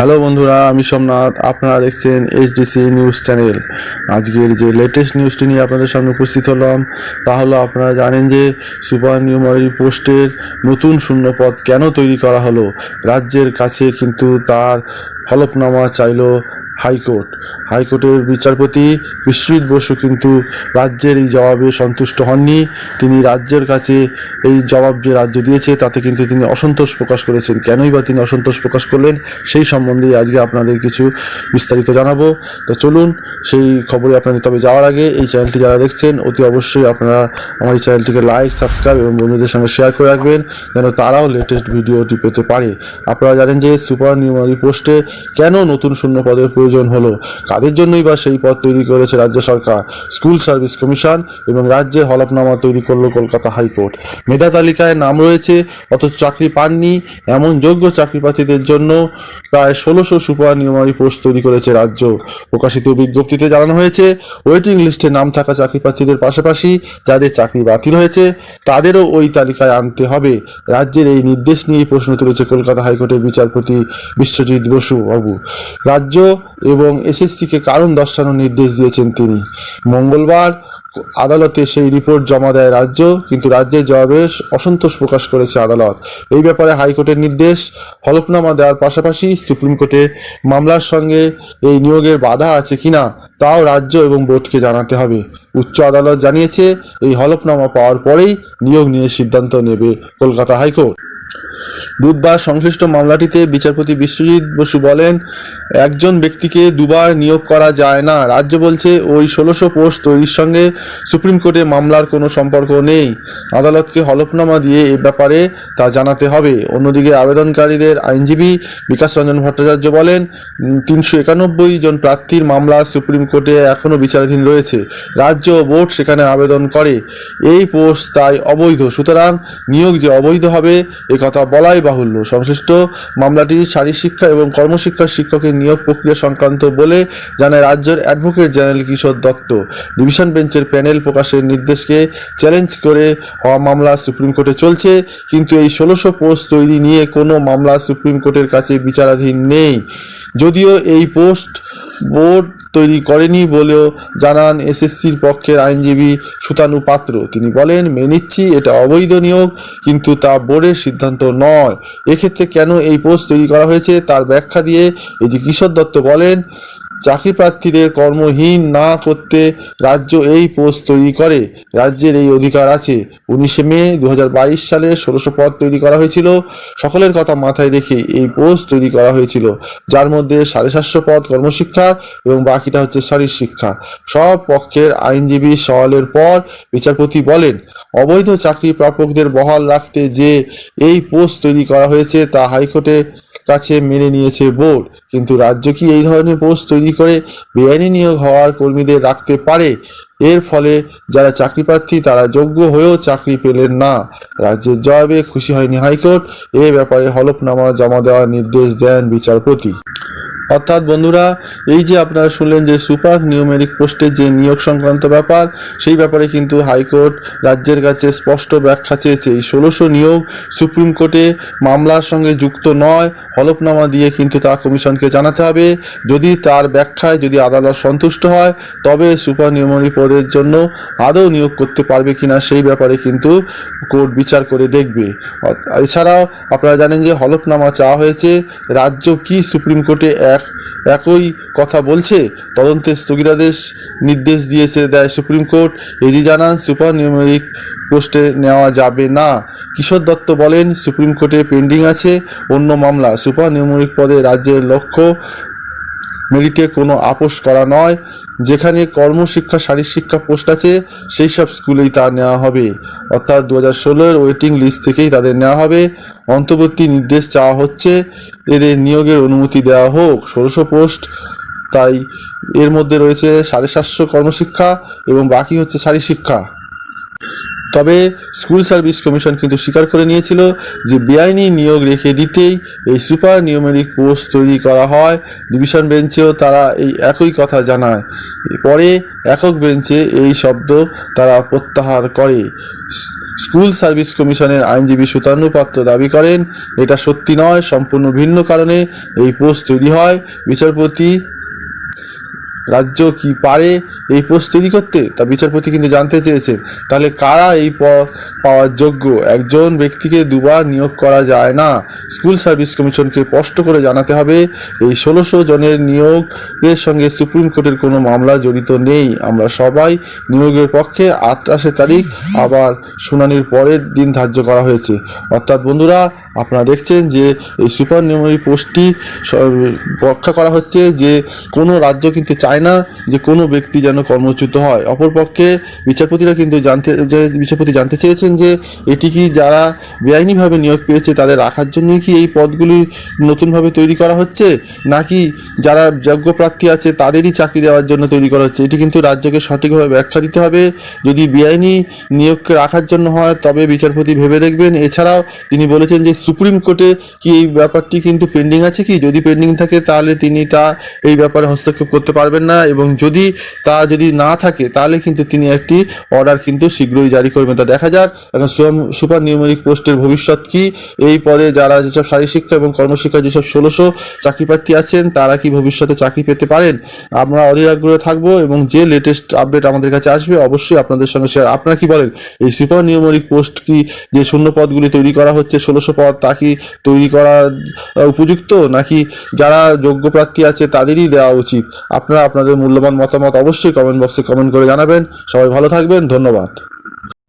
Hello বন্ধুরা, আমি সোমনাথ। আপনারা দেখছেন এইচডিসি নিউজ চ্যানেল। আজকের যে লেটেস্ট নিউজটি নিয়ে আপনাদের সামনে উপস্থিত হলাম, তা হলো আপনারা জানেন যে সুপার নিউমারি পোস্টের নতুন শূন্যপদ কেন তৈরি করা হলো? রাজ্যের কাছে কিন্তু তার হলফনামা চাইলো হাইকোর্ট। হাইকোর্টের বিচারপতি বিশ্বজিৎ বসু কিন্তু রাজ্যের এই জবাবে সন্তুষ্ট হননি। তিনি রাজ্যের কাছে এই জবাব যে রাজ্য দিয়েছে, তাতে কিন্তু তিনি অসন্তোষ প্রকাশ করেছেন। কেনই বা তিনি অসন্তোষ প্রকাশ করলেন, সেই সম্বন্ধে আজকে আপনাদের কিছু বিস্তারিত জানাব। তো চলুন, সেই খবরে আপনাদের, তবে যাওয়ার আগে এই চ্যানেলটি যারা দেখছেন, অতি অবশ্যই আপনারা আমার এই চ্যানেলটিকে লাইক, সাবস্ক্রাইব এবং বন্ধুদের সঙ্গে শেয়ার করে রাখবেন, যেন তারাও লেটেস্ট ভিডিওটি পেতে পারে। আপনারা জানেন যে সুপার নিউমারি পোস্টে কেন নতুন শূন্য পদের প্রয়োজন হলো। কাদের জন্যই বা সেই পদ তৈরি করেছে রাজ্য সরকার? স্কুল সার্ভিস কমিশন এবং রাজ্যের হলফনামা তৈরি করল কলকাতা হাইকোর্ট। মেধা তালিকায় নাম রয়েছে, অথচ চাকরি পাননি। এমন যোগ্য চাকরি প্রার্থীদের জন্য প্রায় ষোলোশো সুপার নিউমারি পোস্ট তৈরি করেছে রাজ্য। প্রকাশিত বিজ্ঞপ্তিতে জানানো হয়েছে, ওয়েটিং লিস্টে নাম থাকা চাকরি প্রার্থীদের পাশাপাশি যাদের চাকরি বাতিল হয়েছে, তাদেরও ওই তালিকায় আনতে হবে। রাজ্যের এই নির্দেশ নিয়েই প্রশ্ন তুলেছে কলকাতা হাইকোর্টের বিচারপতি বিশ্বজিৎ বসু বাবু। রাজ্য এবং এসএসসিকে কারণ দর্শানোর নির্দেশ দিয়েছেন তিনি। মঙ্গলবার আদালতে সেই রিপোর্ট জমা দেয় রাজ্য, কিন্তু রাজ্যের জবাবে অসন্তোষ প্রকাশ করেছে আদালত। এই ব্যাপারে হাইকোর্টের নির্দেশ, হলফনামা দেওয়ার পাশাপাশি সুপ্রিম কোর্টে মামলার সঙ্গে এই নিয়োগের বাধা আছে কিনা, তাও রাজ্য এবং বোর্ডকে জানাতে হবে। উচ্চ আদালত জানিয়েছে, এই হলফনামা পাওয়ার পরেই নিয়োগ নিয়ে সিদ্ধান্ত নেবে কলকাতা হাইকোর্ট। বুধবার সংশ্লিষ্ট মামলাটিতে বিচারপতি বিশ্বজিৎ বসু বলেন, একজন ব্যক্তিকে দুবার নিয়োগ করা যায় না। রাজ্য বলছে, ওই ষোলোশো পোস্ট তৈরির সঙ্গে সুপ্রিম কোর্টে মামলার কোনো সম্পর্ক নেই। আদালতকে হলফনামা দিয়ে এ ব্যাপারে তা জানাতে হবে। অন্যদিকে আবেদনকারীদের আইনজীবী বিকাশ রঞ্জন ভট্টাচার্য বলেন, তিনশো একানব্বই জন প্রার্থীর মামলা সুপ্রিম কোর্টে এখনও বিচারাধীন রয়েছে। রাজ্য বোর্ড সেখানে আবেদন করে। এই পোস্ট তাই অবৈধ। সুতরাং নিয়োগ যে অবৈধ হবে, এ কথা বলাই বাহুল্য। সংশ্লিষ্ট মামলাটি শারীরশিক্ষা এবং কর্মশিক্ষার শিক্ষকের নিয়োগ প্রক্রিয়া সংক্রান্ত বলে জানায় রাজ্যের advocate general Kishore Dutta. Division বেঞ্চের প্যানেল প্রকাশের নির্দেশকে চ্যালেঞ্জ করে হওয়া মামলা সুপ্রিম কোর্টে চলছে, কিন্তু এই ষোলোশো পোস্ট তৈরি নিয়ে কোনো মামলা সুপ্রিম কোর্টের কাছে বিচারাধীন নেই। যদিও এই পোস্ট বোর্ড তৈরি করেনি বলেও জানান এসএসসির পক্ষের আইনজীবী সুতানু পাত্র। তিনি বলেন, মেনে নিচ্ছি, এটা অবৈধ নিয়োগ, কিন্তু তা বোর্ডের সিদ্ধান্ত নয়। এক্ষেত্রে কেন এই পোস্ট তৈরি করা হয়েছে, তার ব্যাখ্যা দিয়ে এই যে কিশোর দত্ত বলেন চাকরি প্রার্থীদের কর্মহীন না করতে রাজ্য এই পোস্ট তৈরি করে। রাজ্যের এই অধিকার আছে। উনিশে মে দু হাজার বাইশ সালে ষোলোশো পদ তৈরি করা হয়েছিল। সকলের কথা মাথায় রেখে এই পোস্ট তৈরি করা হয়েছিল। যার মধ্যে সাড়ে সাতশো পদ কর্মশিক্ষা এবং বাকিটা হচ্ছে শারীর শিক্ষা। সব পক্ষের আইনজীবী সওয়ালের পর বিচারপতি বলেন, অবৈধ চাকরি প্রাপকদের বহাল রাখতে যে এই পোস্ট তৈরি করা হয়েছে তা হাইকোর্টে কাছে মেনে নিয়েছে বোর্ড। কিন্তু রাজ্য কি এই ধরনের পোস্ট তৈরি করে বেআইনি নিয়োগ হওয়ার কর্মীদের রাখতে পারে? এর ফলে যারা চাকরি প্রার্থী, তারা যোগ্য হয়েও চাকরি পেলেন না। রাজ্যের জবাবে খুশি হয়নি হাইকোর্ট। এ ব্যাপারে হলফনামা জমা দেওয়ার নির্দেশ দেন বিচারপতি। অর্থাৎ বন্ধুরা, এই যে আপনারা শুনলেন যে সুপার নিউমেরিক পোস্টের যে নিয়োগ সংক্রান্ত ব্যাপার, সেই ব্যাপারে কিন্তু হাইকোর্ট রাজ্যের কাছে স্পষ্ট ব্যাখ্যা চেয়েছে। এই ষোলোশো নিয়োগ সুপ্রিম কোর্টে মামলার সঙ্গে যুক্ত নয়, হলফনামা দিয়ে কিন্তু তা কমিশনকে জানাতে হবে। যদি তার ব্যাখ্যায় যদি আদালত সন্তুষ্ট হয়, তবে সুপার নিউমেরি পদের জন্য আদৌ নিয়োগ করতে পারবে কিনা সেই ব্যাপারে কিন্তু কোর্ট বিচার করে দেখবে। এছাড়াও আপনারা জানেন যে হলফনামা চাওয়া হয়েছে, রাজ্য কি সুপ্রিম কোর্টে এক একই কথা বলছে তদন্তের স্থগিতাদেশ নির্দেশ দিয়েছে দেয় সুপ্রিম কোর্ট। এজি জানান, সুপার নিউমেরিক পোস্টে নেওয়া যাবে না। কিশোর দত্ত বলেন, সুপ্রিম কোর্টে পেন্ডিং আছে অন্য মামলা। সুপার নিউমেরিক পদে রাজ্যের লক্ষ্য মেরিটে কোনো আপোষ করা নয়। যেখানে কর্মশিক্ষা শারীরশিক্ষা পোস্ট আছে, সেই সব স্কুলেই তা নেওয়া হবে। অর্থাৎ দু হাজার ষোলোর ওয়েটিং লিস্ট থেকেই তাদের নেওয়া হবে। অন্তর্বর্তী নির্দেশ চাওয়া হচ্ছে, এদের নিয়োগের অনুমতি দেওয়া হোক। ষোলোশো পোস্ট, তাই এর মধ্যে রয়েছে সাড়ে সাতশো কর্মশিক্ষা এবং বাকি হচ্ছে শারীরশিক্ষা তবে স্কুল সার্ভিস কমিশন কিন্তু স্বীকার করে নিয়েছিল যে বেআইনি নিয়োগ রেখে দিতেই এই সুপার নিউমেরিক পোস্ট তৈরি করা হয়। ডিভিশন বেঞ্চেও তারা এই একই কথা জানায়। পরে একক বেঞ্চে এই শব্দ তারা প্রত্যাহার করে। স্কুল সার্ভিস কমিশনের আইনজীবী সুতানু পাত্র দাবি করেন, এটা সত্যি নয়, সম্পূর্ণ ভিন্ন কারণে এই পোস্ট তৈরি হয়। বিচারপতি রাজ্য কি পারে এই পোস্ট তৈরি করতে? তা বিচারপতি কিন্তু জানতে চেয়েছেন। তাহলে কারা এই পাওয়ার যোগ্য? একজন ব্যক্তিকে দুবার নিয়োগ করা যায় না। স্কুল সার্ভিস কমিশনকে স্পষ্ট করে জানাতে হবে, এই ষোলোশো জনের নিয়োগের সঙ্গে সুপ্রিম কোর্টের কোনো মামলা জড়িত নেই। আমরা সবাই নিয়োগের পক্ষে আঠাশে তারিখ আবার শুনানির পরের দিন ধার্য করা হয়েছে। অর্থাৎ বন্ধুরা আপনারা দেখছেন যে এই সুপার নিউমারি পোস্টটি রক্ষা করা হচ্ছে যে কোনো রাজ্য কিন্তু চায় না যে কোনো ব্যক্তি যেন কর্মচ্যুত হয়। অপরপক্ষে বিচারপতিরা কিন্তু জানতে বিচারপতি জানতে চেয়েছেন যে এটি কি যারা বেআইনিভাবে নিয়োগ পেয়েছে তাদের রাখার জন্যই কি এই পদগুলি নতুনভাবে তৈরি করা হচ্ছে? নাকি যারা যোগ্য প্রার্থী আছে তাদেরই চাকরি দেওয়ার জন্য তৈরি করা হচ্ছে? এটি কিন্তু রাজ্যকে সঠিকভাবে ব্যাখ্যা দিতে হবে। যদি বেআইনি নিয়োগকে রাখার জন্য হয়, তবে বিচারপতি ভেবে দেখবেন। এছাড়াও তিনি বলেছেন যে সুপ্রিম কোর্টে কি এই ব্যাপারটি কিন্তু পেন্ডিং আছে কি? যদি পেন্ডিং থাকে, তাহলে তিনি তা এই ব্যাপারে হস্তক্ষেপ করতে পারবেন না এবং যদি তা যদি না থাকে, তাহলে কিন্তু তিনি একটি অর্ডার কিন্তু শীঘ্রই জারি করবেন। তা দেখা যাক, এখন সুপার নিউমেরিক পোস্টের ভবিষ্যৎ কি? এই পদে যারা যেসব শারীরশিক্ষা এবং কর্মশিক্ষা যেসব ষোলোশো চাকরি প্রার্থী আছেন, তারা কি ভবিষ্যতে চাকরি পেতে পারেন? আমরা অধীর আগ্রহে থাকব এবং যে লেটেস্ট আপডেট আমাদের কাছে আসবে, অবশ্যই আপনাদের সঙ্গে শেয়ার আপনারা কি বলেন? এই সুপার নিউমেরিক পোস্ট কি যে শূন্য পদগুলি তৈরি করা হচ্ছে, ষোলোশো পদ তা কি তৈরি করা উপযুক্ত? নাকি যারা যোগ্য প্রার্থী আছে তাদেরই দেওয়া উচিত? আপনারা আপনাদের মূল্যবান মতামত অবশ্যই কমেন্ট বক্সে কমেন্ট করে জানাবেন। সবাই ভালো থাকবেন, ধন্যবাদ।